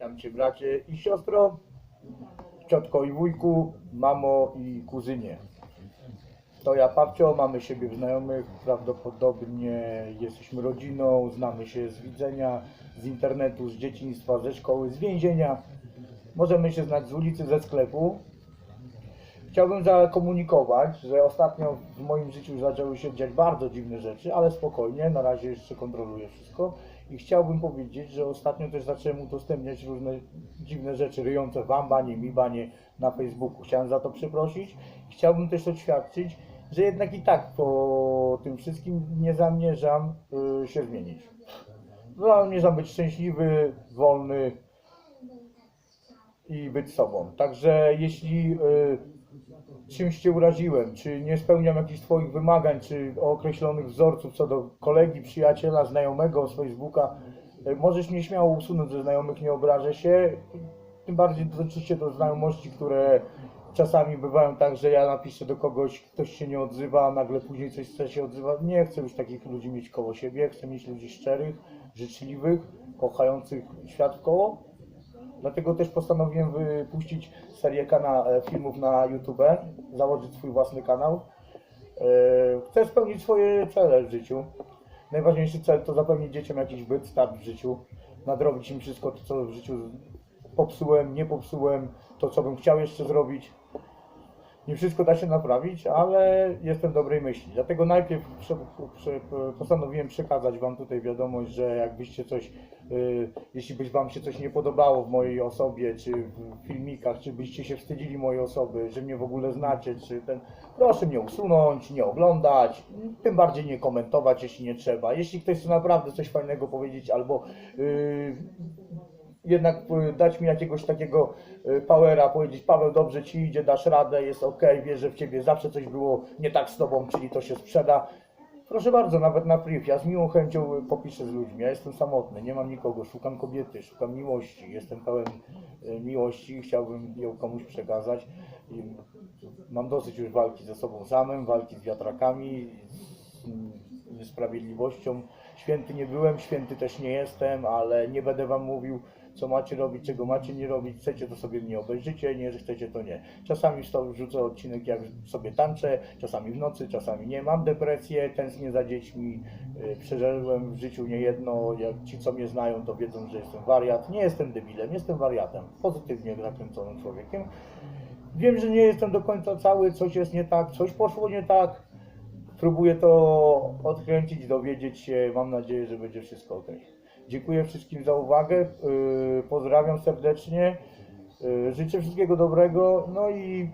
Witam Cię bracie i siostro, ciotko i wujku, mamo i kuzynie. To ja Papcio, mamy siebie w znajomych, prawdopodobnie jesteśmy rodziną, znamy się z widzenia, z internetu, z dzieciństwa, ze szkoły, z więzienia. Możemy się znać z ulicy, ze sklepu. Chciałbym zakomunikować, że ostatnio w moim życiu zaczęły się dziać bardzo dziwne rzeczy, ale spokojnie, na razie jeszcze kontroluję wszystko. I chciałbym powiedzieć, że ostatnio też zacząłem udostępniać różne dziwne rzeczy ryjące wam, banie, mi, banie na Facebooku. Chciałem za to przeprosić. Chciałbym też oświadczyć, że jednak i tak po tym wszystkim nie zamierzam y, się zmienić. Zamierzam być szczęśliwy, wolny i być sobą. Także jeśli y, czymś Cię uraziłem, czy nie spełniam jakichś Twoich wymagań, czy określonych wzorców co do kolegi, przyjaciela, znajomego Facebooka, y, możesz mnie śmiało usunąć ze znajomych, nie obrażę się. Tym bardziej dotyczy się do znajomości, które czasami bywają tak, że ja napiszę do kogoś, ktoś się nie odzywa, a nagle później coś się odzywa. Nie chcę już takich ludzi mieć koło siebie, chcę mieć ludzi szczerych, życzliwych, kochających świat koło. Dlatego też postanowiłem wypuścić serię kana- e, filmów na YouTube, założyć swój własny kanał. E, Chcę spełnić swoje cele w życiu. Najważniejszy cel to zapewnić dzieciom jakiś byt, start w życiu, nadrobić im wszystko, to, co w życiu popsułem, nie popsułem, to co bym chciał jeszcze zrobić. Nie wszystko da się naprawić, ale jestem dobrej myśli. Dlatego najpierw prze, prze, postanowiłem przekazać Wam tutaj wiadomość, że jakbyście coś, y, jeśli by Wam się coś nie podobało w mojej osobie, czy w filmikach, czy byście się wstydzili mojej osoby, że mnie w ogóle znacie, czy ten, proszę mnie usunąć, nie oglądać, tym bardziej nie komentować, jeśli nie trzeba. Jeśli ktoś chce naprawdę coś fajnego powiedzieć, albo y, jednak y, dać mi jakiegoś takiego y, powera, powiedzieć Paweł dobrze Ci idzie, dasz radę, jest ok, wierzę w Ciebie, zawsze coś było nie tak z Tobą, czyli to się sprzeda. Proszę bardzo, nawet na priv, ja z miłą chęcią y, popiszę z ludźmi, ja jestem samotny, nie mam nikogo, szukam kobiety, szukam miłości, jestem pełen miłości, chciałbym ją komuś przekazać. I Mam dosyć już walki ze sobą samym, walki z wiatrakami, z niesprawiedliwością. Święty nie byłem, święty też nie jestem, ale nie będę wam mówił, co macie robić, czego macie nie robić. Chcecie, to sobie mnie obejrzycie, nie, chcecie, to nie. Czasami wrzucę odcinek, jak sobie tańczę, czasami w nocy, czasami nie. Mam depresję, tęsknię za dziećmi, yy, przeżyłem w życiu niejedno. Jak ci, co mnie znają, to wiedzą, że jestem wariat. Nie jestem debilem, jestem wariatem, pozytywnie zakręconym człowiekiem. Wiem, że nie jestem do końca cały, coś jest nie tak, coś poszło nie tak. Próbuję to odkręcić, dowiedzieć się. Mam nadzieję, że będzie wszystko ok. Dziękuję wszystkim za uwagę. Yy, Pozdrawiam serdecznie. Yy, Życzę wszystkiego dobrego. No i